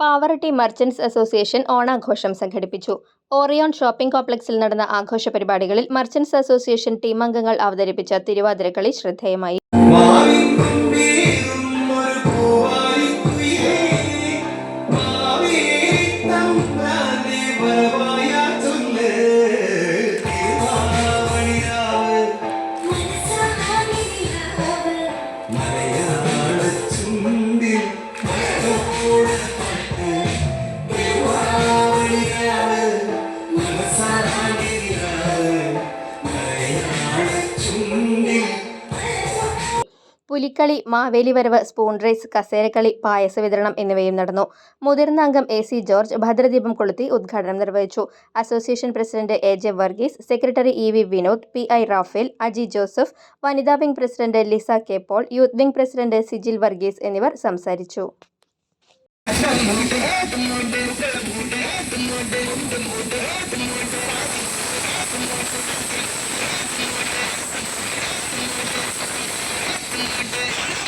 Pavaratti merchants association ഓണാഘോഷം സംഘടിപ്പിച്ചു. Orion shopping കോംപ്ലക്സിൽ നടന്ന ആഘോഷ പരിപാടികളിൽ മർച്ചന്റ്സ് അസോസിയേഷൻ ടീം അംഗങ്ങൾ അവതരിപ്പിച്ച തിരുവാതിരക്കളി ശ്രദ്ധേയമായി. പുലിക്കളി മാവേലി വരവ് സ്പൂൺ റേസ് കസേരക്കളി പായസ വിതരണം എന്നിവയും നടന്നു മുതിർന്ന അംഗം എ സി ജോർജ് ഭദ്രദീപം കൊളുത്തി ഉദ്ഘാടനം നിർവഹിച്ചു association president A J Varghese secretary E V Vinod P I Raphael Aji Joseph വനിതാ wing president Lisa K Paul youth wing president Sijil Varghese എന്നിവർ സംസാരിച്ചു